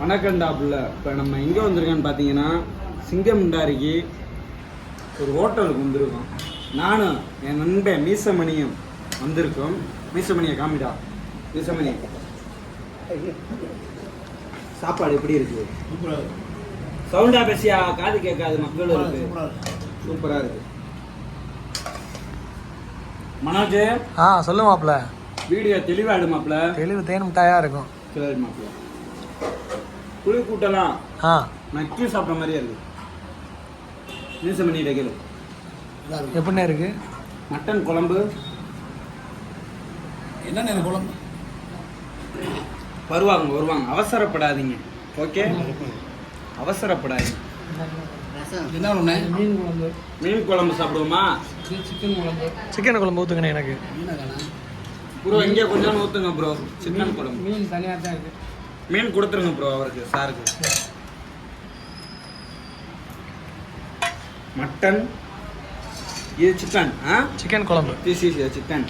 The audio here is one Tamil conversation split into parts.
வணக்கண்டாப்புல இப்போ நம்ம எங்கே வந்திருக்கோன்னு பார்த்தீங்கன்னா சிங்கம்டாரிக்கு ஒரு ஹோட்டலுக்கு வந்திருக்கோம். நானும் என் நண்பன் மீசமணியும் வந்திருக்கோம். மீசமணியை காமிடா. மீசமணி சாப்பாடு எப்படி இருக்கு? சவுண்டா பேசியா? காது கேட்காது மக்களும் இருக்கு. சூப்பரா இருக்கு. மனோஜ் ஆ சொல்லு மாப்ள வீடியோ தெளிவா எடு மாப்ள தெளிவு தேன் மிட்டாயா இருக்கும். சரி மாப்ள புளி கூட்டலாம் ஆ நக்கி சாப்பிட்ற மாதிரியே இருக்கு. மீசமணி டெகில் எப்படிண்ணே இருக்கு? மட்டன் குழம்பு. என்னென்ன குழம்பு? வருவாங்க வருவாங்க. அவசரப்படாதீங்க. ஓகே? அவசரப்படாதீங்க. என்ன ஒண்ணு மீன் குழம்பு. மீன் குழம்பு சாப்பிடுவோமா? சிக்கன் குழம்பு. சிக்கன் குழம்பு ஊற்றுங்கண்ணே எனக்கு. ப்ரோ இங்கே கொஞ்சம் ஊற்றுங்க ப்ரோ. சிக்கன் குழம்பு. மீன் தனியாக தான் இருக்கு. மீன் கொடுத்துருங்க ப்ரோ அவருக்கு சாருக்கு. மட்டன் இது சிக்கன் ஆ? சிக்கன் குழம்பு. திஸ் இஸ் சிக்கன்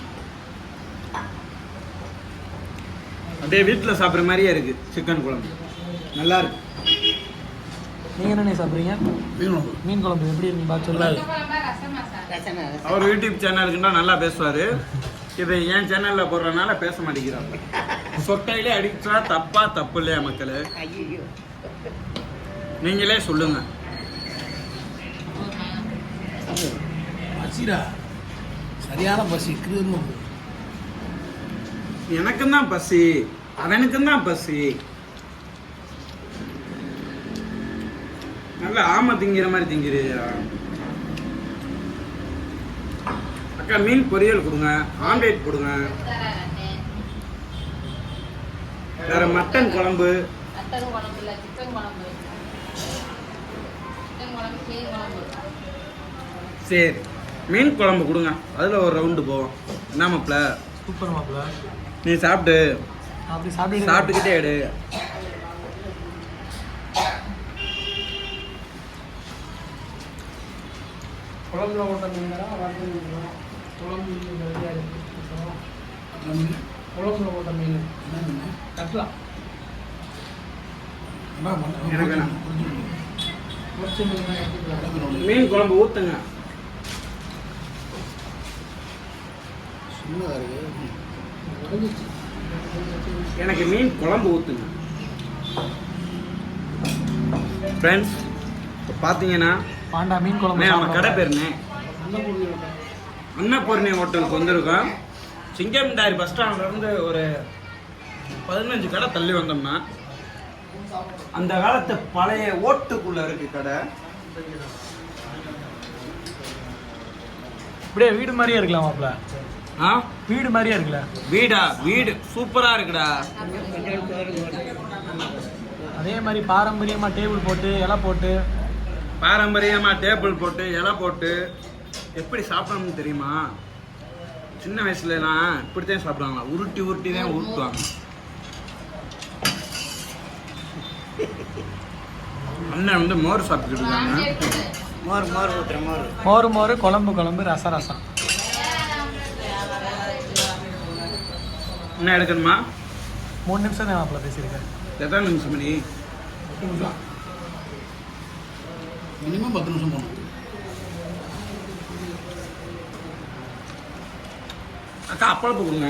அப்படியே வீட்டில் சாப்பிட்ற மாதிரியே இருக்கு சிக்கன் குழம்பு. நல்லா இருக்கு. நீங்கள் என்னண்ணே சாப்பிட்றீங்க? மீன் குழம்பு. மீன் குழம்பு எப்படி இருக்கு பார்த்து சொல்லாது அவர் யூடியூப் சேனலுக்குன்னா நல்லா பேசுவார். இதை என் சேனலில் போடுறதுனால பேச மாட்டேங்கிறாங்க சொட்டையிலே அடிச்சா தப்பா தப்பு இல்லையா மக்களே? நீங்களே சொல்லுங்க. பசிடா. சரியான பசி எனக்கும் தான் பசி அவனுக்கும் தான் பசி. நல்ல ஆமை திங்கிற மாதிரி திங்கிறியா அக்கா மீன் பொரியல் கொடுங்க ஆம்லேட் கொடுங்க. வேற மட்டன் குழம்பு. மட்டன் குழம்பு இல்லை சிக்கன் குழம்பு. சிக்கன் குழம்பு மீன் குழம்பு. சரி மீன் குழம்பு கொடுங்க. அதில் ஒரு ரவுண்டு போவோம். என்ன மாப்ள சூப்பர் மாப்ள நீ சாப்பிட்டு அப்படி சாப்பிட்டு சாப்பிட்டுக்கிட்டே எடு குழம்புல மீன் குழம்பு குழம்புல போட்ட மீன் என்ன மீன் குழம்பு உடஞ்சிச்சு எனக்கு மீன் குழம்பு ஊற்றுங்க ஃப்ரெண்ட்ஸ் இப்போ பார்த்தீங்கன்னா பாண்டா மீன் குழம்பு நம்ம கடை பேருண்ணே. அன்னபூர்ணி ஹோட்டலுக்கு வந்திருக்கோம். சிங்கம்தாரி பஸ் ஸ்டாண்ட்லேருந்து ஒரு பதினஞ்சு கடை தள்ளி வந்தோம்னா அந்த காலத்து பழைய ஓட்டுக்குள்ள இருக்கு கடை. இப்படியே வீடு மாதிரியே இருக்கலாம் மாப்ள ஆ? வீடு மாதிரியே இருக்குல்ல வீடா? வீடு. சூப்பரா இருக்குடா. அதே மாதிரி பாரம்பரியமா டேபிள் போட்டு இலை போட்டு. பாரம்பரியமா டேபிள் போட்டு இலை போட்டு. எப்படி சாப்பிடணும்னு தெரியுமா? சின்ன வயசுலலாம் இப்படித்தான் சாப்பிடுவாங்க. உருட்டி உருட்டி தான் உருட்டுவாங்க. அண்ணன் வந்து மோர் சாப்பிட்டுட்டு இருக்காங்க. மோர் மோர் ஊத்துற மோர். மோறு மோறு குழம்பு குழம்பு ரசம் ரசம். என்ன எடுக்கணுமா? மூணு நிமிஷம் தான் மாப்பிள்ள பேசியிருக்கேன் எத்தனை நிமிஷம் மணி? மினிமம் பத்து நிமிஷம் போகணும். அக்கா அப்பளப்பு கொடுங்க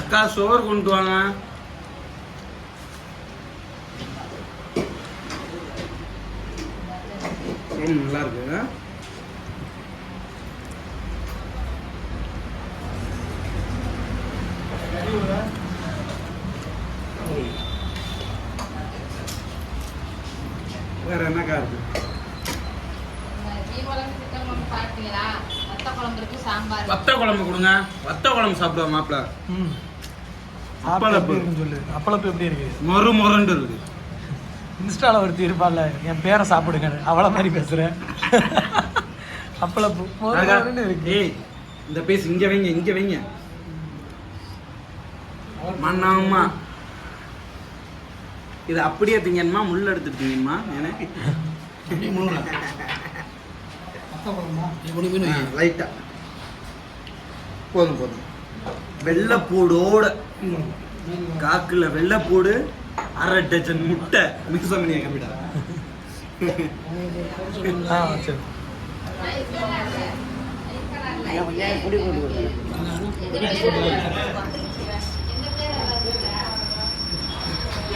அக்கா சோறு கொண்டு வாங்க. ம், நல்லா இருக்கு. வேற என்னக்கா இருக்கு? குழம்பு குழம்பு வத்த குழம்பு குழம்பு கொடுங்க வத்த குழம்பு சாப்பிடுவோம் மாப்பிள்ள அப்பளப்பு. சொல்லு. அப்பளப்பு எப்படி இருக்கு? மொறு மொரண்டு இருக்கு. இன்ஸ்டால ஒருத்தி இருப்பாள்ல என் பேரை சாப்பிடுங்க அவள மாதிரி பேசுறேன். அப்பளப்பு மொறு மொறுன்னு இருக்கு. ஏய் இந்த பீஸ் இங்க வைங்க இங்க வைங்க. மண்ணாமா இது அப்படியே திங்கணுமா? முள் எடுத்து திங்கணுமா? எனக்கு. லைட்டா போதும் போதும். வெள்ளைப்பூடோட காக்குல வெள்ளைப்பூடு അരടജൻ മുട്ട മിക്സ് അങ്ങനെയാക്കാൻ വിടാം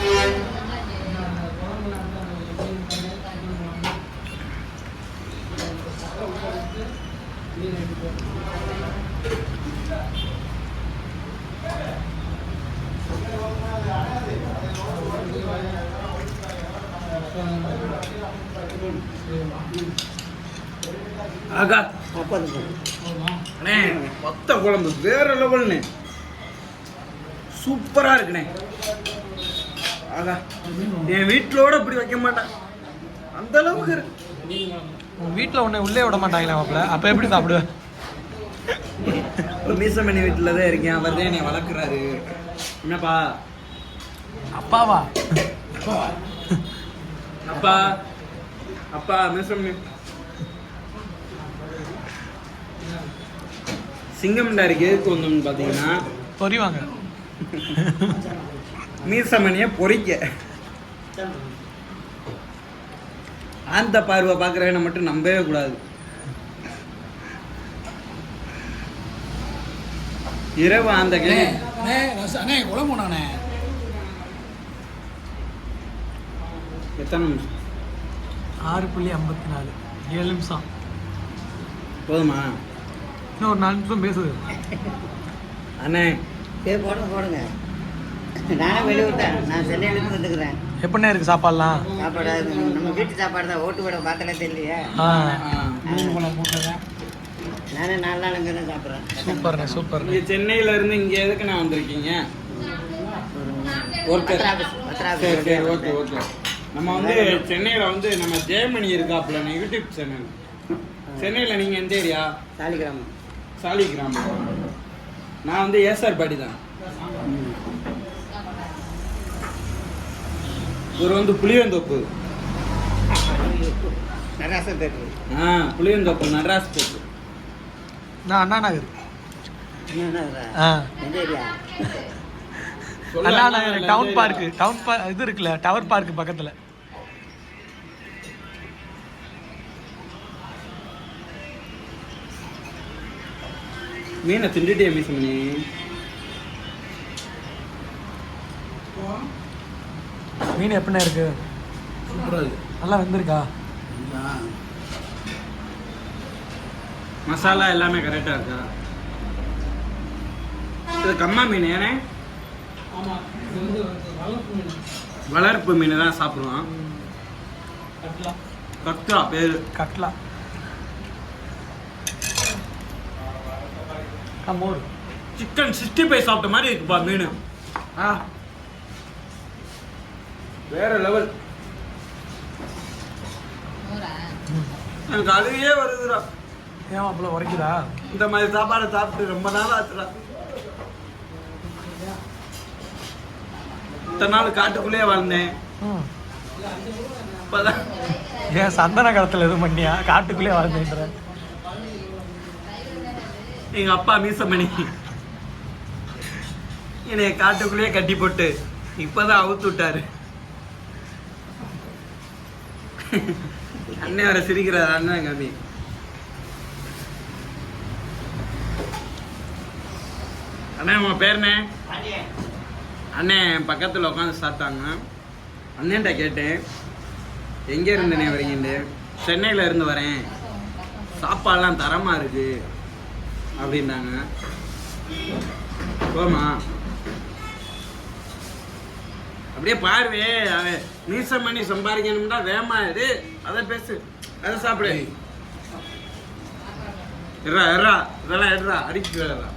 Thank you. ஆகா. அண்ணே மொத்த குழம்பு வேற லெவல்ண்ணே. சூப்பரா இருக்குண்ணே. ஆகா என் வீட்டிலோட இப்படி வைக்க மாட்டேன். அந்த அளவுக்கு இருக்கு. உன் வீட்டில் உன்னை உள்ளே விட மாட்டாங்களா மாப்பிள்ள. அப்போ எப்படி சாப்பிடுவேன் மீசமணி வீட்டில் தான் இருக்கேன். அவர் தான் என்னை வளர்க்குறாரு. என்னப்பா? அப்பாவா? அப்பா அப்பா மீசமணி சிங்கம்டாருக்கு எதுக்கு வந்தோம்னு பார்த்தீங்கன்னா பொறிவாங்க. மீசமணியை பொறிக்க. ஆந்த பார்வை பார்க்குறவனை மட்டும் நம்பவே கூடாது. இரவு அண்ணே, குழம்பு வேணாண்ணே. எத்தனை நிமிஷம்? ஆறு புள்ளி ஐம்பத்தி நாலு. ஏழு நிமிஷம். போதுமா? இன்னும் ஒரு நாலு நிமிஷம் பேசுது. அண்ணே. சரி போடுங்க போடுங்க. நானே வெளிவிட்டேன் நான் சென்னையிலேருந்து வந்துக்கிறேன். எப்படிண்ணே இருக்கு சாப்பாடுலாம்? சாப்பாடு நம்ம வீட்டு சாப்பாடு தான். ஓட்டு கூட பார்த்தாலே தெரியலையே. போட்டதா. நானே நாலு நாள் அங்கே தான் சாப்பிட்றேன். சூப்பர்ண்ணே சூப்பர்ண்ணே. நீங்க சென்னையில இருந்து இங்க எதுக்கு நான் வந்திருக்கீங்க? ஒர்க்கர் சரி சரி ஓகே ஓகே நம்ம வந்து சென்னையில வந்து நம்ம ஜெயமணி இருக்காப்புல யூடியூப் சேனல். சென்னையில நீங்க எந்த ஏரியா? சாலிகிராமம். சாலி கிராமம் நான் வந்து ஏசார் பாடி தான். இவர் வந்து புளியந்தோப்பு. நடராசன் தேட்டர். ஆ புளியந்தோப்பு நடராஜ் தோப்பு நான் Anna Nagar. Anna Nagar? Town. Park. Town park இது இருக்குல்ல டவர் பார்க் பக்கத்தில். மீனை திண்டுட்டே மிஸ் பண்ணி மீன் எப்படிண்ணே இருக்கு சூப்பரா இருக்கு. நல்லா வெந்திருக்கா இல்லா. மசாலா எல்லாமே கரெக்டாக இருக்கா இது கம்மா மீன் ஏனே வளர்ப்பு மீன். வளர்ப்பு மீன் தான் சாப்பிடுவோம் கட்லா. கத்ரா பேர். கட்லா மோர் சிக்கன் சிக்ஸ்டி ஃபைவ் சாப்பிட்ட மாதிரி இருக்குப்பா மீன். ஆ. வேற லெவல் எனக்கு அழுகையே வருதுடா. ஏன் மாப்பிள்ள உரைக்குதா? இந்த மாதிரி சாப்பாடை சாப்பிட்டு ரொம்ப நாள் ஆச்சுடா. இத்தனை நாள் காட்டுக்குள்ளேயே வாழ்ந்தேன். ஏன் சந்தன காலத்தில் எதுவும் பண்ணியா? காட்டுக்குள்ளே வாழ்ந்துன்ற. எங்க அப்பா மீசமணி என்னைய காட்டுக்குள்ளேயே கட்டி போட்டு இப்பதான் அவுத்து விட்டாரு. அண்ணன் வர சிரிக்கிறார் அண்ணன் கம்மி அண்ணன் உங்க பேருண்ணே அண்ணன் பக்கத்தில் உட்காந்து சாப்பிட்டாங்க. அண்ணன்ட்ட கேட்டேன் எங்கே இருந்தனே வரீங்கன்னு? சென்னையில் இருந்து வரேன். சாப்பாடுலாம் தரமாக இருக்கு. அப்படின்னாங்க. போமா அப்படியே பாருவே அவன் மீசம் பண்ணி சம்பாதிக்கணும்னா வேமா இது. அதை பேசு. அதை சாப்பிடு. எட்ரா எட்ரா இதெல்லாம் எட்ரா அடிச்சு வேறா